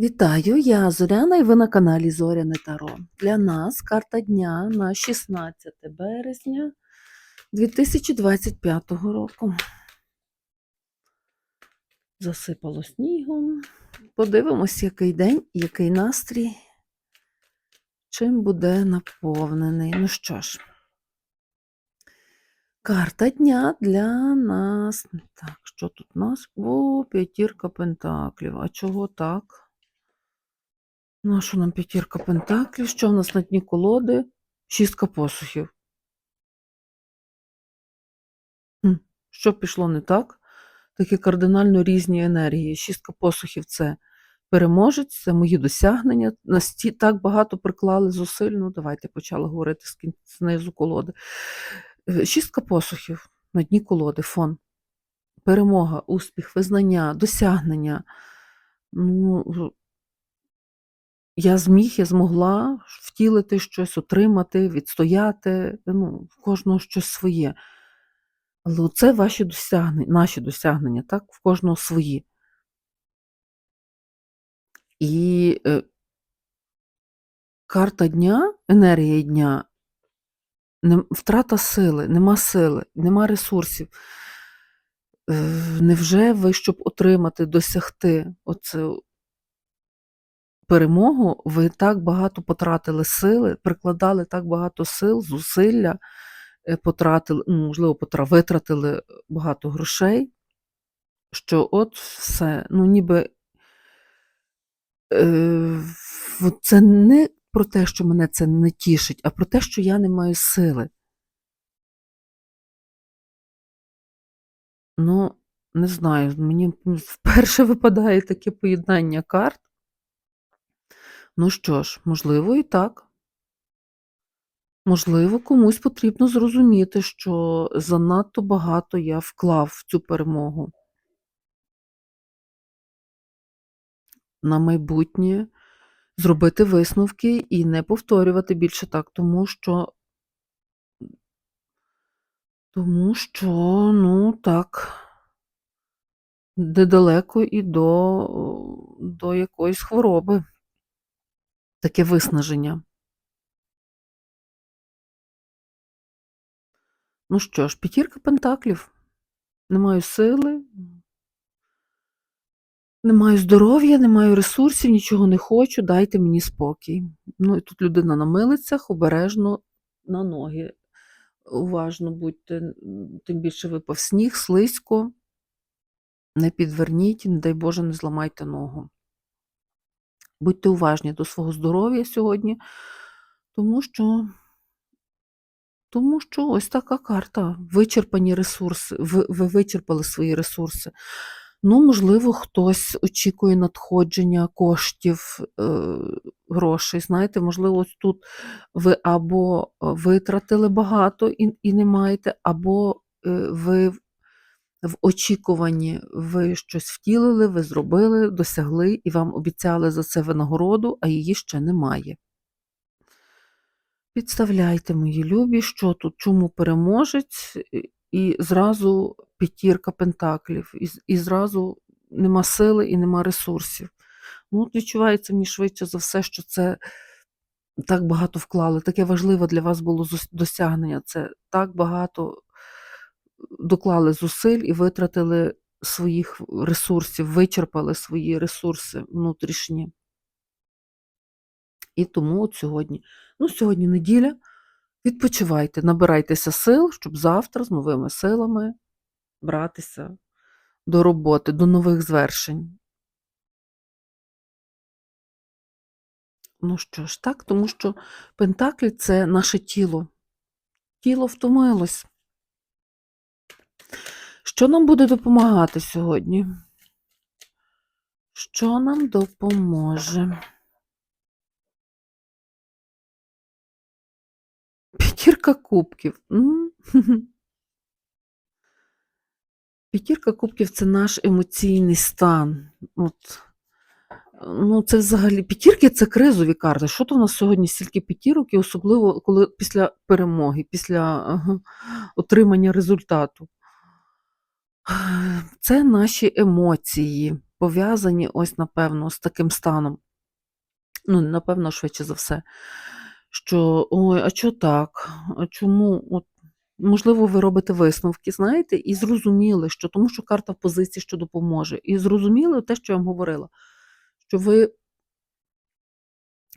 Вітаю, я Зоряна і ви на каналі Зоряне Таро. Для нас карта дня на 16 березня 2025 року. Засипало снігом. Подивимось, який день, який настрій, чим буде наповнений. Ну що ж, карта дня для нас. Так, що тут у нас? О, п'ятірка пентаклів. А чого так? Ну, що нам п'ятірка пентаклів? Що в нас на дні колоди? Шістка посухів. Що пішло не так? Такі кардинально різні енергії. Шістка посухів це переможець, це мої досягнення. Насті так багато приклали зусиль. Ну, давайте почали говорити з знизу колоди. Е, Шістка посухів на дні колоди, фон. Перемога, успіх, визнання, досягнення. Ну, я зміг, я змогла втілити щось, отримати, відстояти, ну, в кожного щось своє. Але це ваші досягнення, наші досягнення, так, в кожного свої. І е, карта дня, енергія дня, не, втрата сили, нема сили, нема ресурсів. Е, невже ви, щоб отримати, досягти оцю перемогу, ви так багато потратили сили, прикладали так багато сил, зусилля, е, потратили, ну, можливо, потра- витратили багато грошей, що от все, ну ніби е, це не про те, що мене це не тішить, а про те, що я не маю сили. Ну, не знаю, мені вперше випадає таке поєднання карт. Ну що ж, можливо, і так. Можливо, комусь потрібно зрозуміти, що занадто багато я вклав в цю перемогу. На майбутнє зробити висновки і не повторювати більше так, тому що, тому що, ну так, недалеко і до, до якоїсь хвороби. Таке виснаження. Ну що ж, п'ятірка пентаклів. Не маю сили, не маю здоров'я, не маю ресурсів, нічого не хочу, дайте мені спокій. Ну і тут людина на милицях, обережно на ноги. Уважно будьте, тим більше випав сніг, слизько. Не підверніть, не дай Боже, не зламайте ногу. Будьте уважні до свого здоров'я сьогодні, тому що, тому що ось така карта. Вичерпані ресурси. Ви, ви вичерпали свої ресурси. Ну, можливо, хтось очікує надходження коштів, е, грошей. Знаєте, можливо, ось тут ви або витратили багато і, і не маєте, або е, ви в- очікуванні ви щось втілили, ви зробили, досягли, і вам обіцяли за це винагороду, а її ще немає. Підставляйте, мої любі, що тут, чому переможець, і зразу п'ятірка пентаклів, і, і зразу нема сили і нема ресурсів. Ну, от відчувається мені швидше за все, що це так багато вклали, таке важливе для вас було досягнення. Це так багато доклали зусиль і витратили своїх ресурсів, вичерпали свої ресурси внутрішні. І тому от сьогодні, ну, сьогодні неділя, відпочивайте, набирайтеся сил, щоб завтра з новими силами братися до роботи, до нових звершень. Ну що ж, так, тому що Пентаклі це наше тіло. Тіло втомилось. Що нам буде допомагати сьогодні? Що нам допоможе? П'ятірка кубків. П'ятірка кубків це наш емоційний стан. От. Ну, це взагалі п'ятірки це кризові карти. Що то в нас сьогодні стільки п'ятірок, і особливо коли після перемоги, після отримання результату. Це наші емоції. пов'язані ось, напевно, з таким станом. Ну, напевно, швидше за все, що ой, а чо так? А чому? От, можливо, ви робите висновки, знаєте, і зрозуміли, що тому що карта в позиції, що допоможе. І зрозуміли те, що я вам говорила, що ви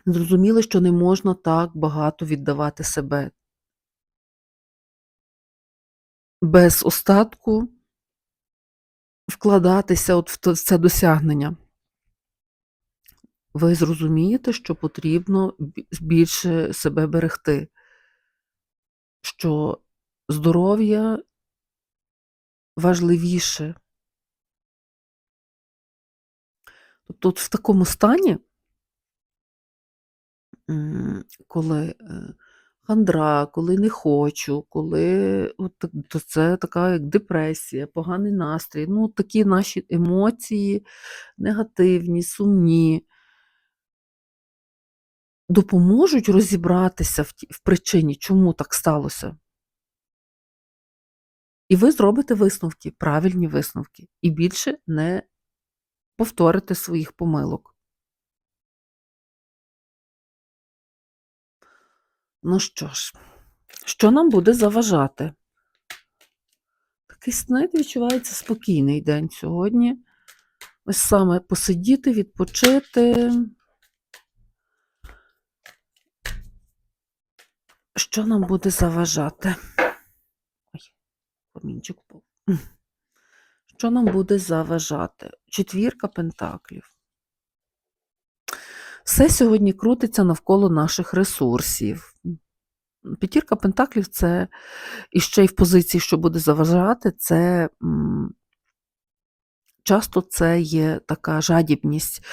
зрозуміли, що не можна так багато віддавати себе. Без остатку вкладатися от в це досягнення. Ви зрозумієте, що потрібно більше себе берегти, що здоров'я важливіше. Тобто, от в такому стані, коли е, хандра, коли не хочу, коли от, то це така як депресія, поганий настрій, ну, такі наші емоції негативні, сумні, допоможуть розібратися в, в причині, чому так сталося. І ви зробите висновки, правильні висновки, і більше не повторите своїх помилок. Ну що ж, що нам буде заважати? Такий, знаєте, відчувається спокійний день сьогодні. Ось саме посидіти, відпочити. Що нам буде заважати? Ой, камінчик впав. Що нам буде заважати? Четвірка пентаклів. Все сьогодні крутиться навколо наших ресурсів. П'ятірка пентаклів це і ще й в позиції, що буде заважати, це часто це є така жадібність,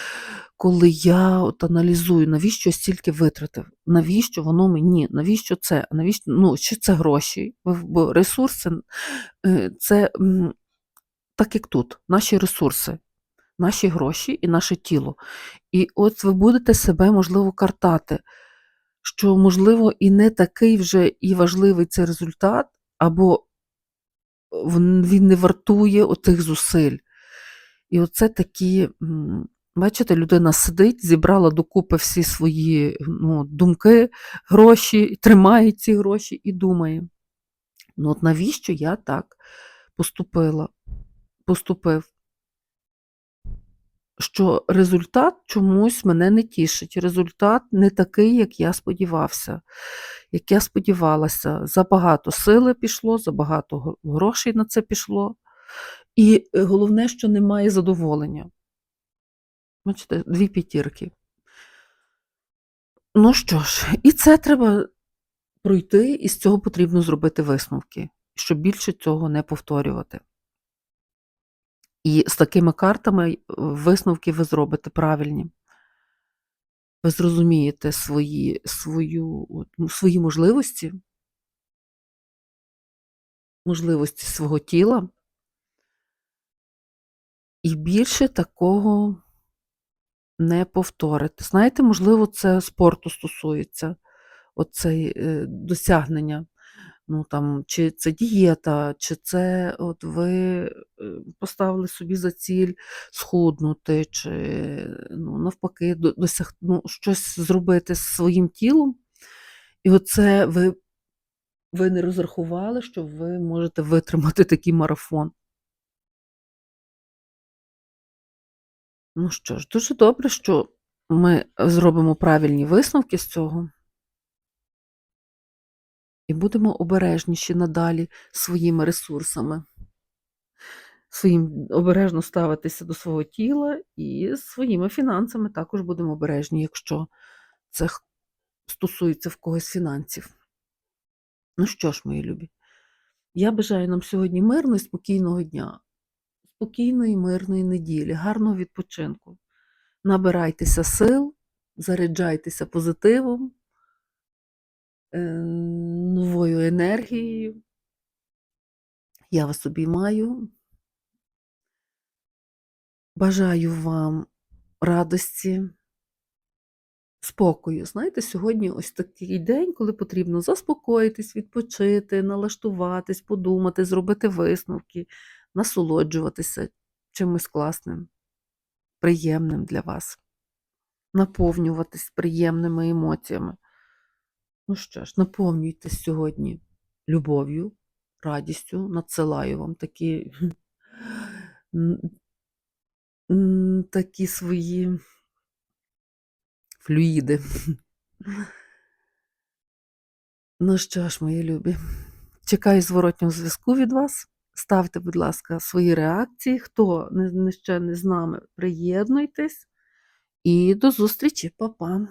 коли я от аналізую, навіщо я стільки витратив, навіщо воно мені, навіщо це, навіщо, ну, чи це гроші, бо ресурси е, це так як тут, наші ресурси, наші гроші і наше тіло. І от ви будете себе, можливо, картати, що, можливо, і не такий вже і важливий цей результат, або він не вартує отих зусиль. І оце такі, бачите, людина сидить, зібрала докупи всі свої ну, думки, гроші, тримає ці гроші і думає. Ну от навіщо я так поступила, поступив? Що результат чомусь мене не тішить. Результат не такий, як я сподівався, як я сподівалася. Забагато сили пішло, забагато грошей на це пішло. І е, головне, що немає задоволення. Бачите, дві п'ятірки. Ну що ж, і це треба пройти, і з цього потрібно зробити висновки, щоб більше цього не повторювати. І з такими картами е, висновки ви зробите правильні. Ви зрозумієте свої, свою, ну, свої можливості, можливості свого тіла, і більше такого не повторите. Знаєте, можливо, це спорту стосується, оце досягнення. Ну, там, чи це дієта, чи це от ви е, поставили собі за ціль схуднути, чи ну, навпаки, до- досяг, ну, щось зробити з своїм тілом. І оце ви, ви не розрахували, що ви можете витримати такий марафон. Ну що ж, дуже добре, що ми зробимо правильні висновки з цього. І будемо обережніші надалі своїми ресурсами. Своїм обережно ставитися до свого тіла і своїми фінансами також будемо обережні, якщо це стосується в когось фінансів. Ну що ж, мої любі, я бажаю нам сьогодні мирного і спокійного дня, спокійної, мирної неділі, гарного відпочинку. Набирайтеся сил, заряджайтеся позитивом, е, новою енергією. Я вас обіймаю. Бажаю вам радості, спокою. Знаєте, сьогодні ось такий день, коли потрібно заспокоїтись, відпочити, налаштуватись, подумати, зробити висновки, насолоджуватися чимось класним. приємним для вас, наповнюватись приємними емоціями. Ну що ж, наповнюйтесь сьогодні любов'ю, радістю, надсилаю вам такі, такі свої флюїди. Ну що ж, мої любі, чекаю зворотнього зв'язку від вас. Ставте, будь ласка, свої реакції. Хто не- ще не з нами, приєднуйтесь. І до зустрічі, Па-па.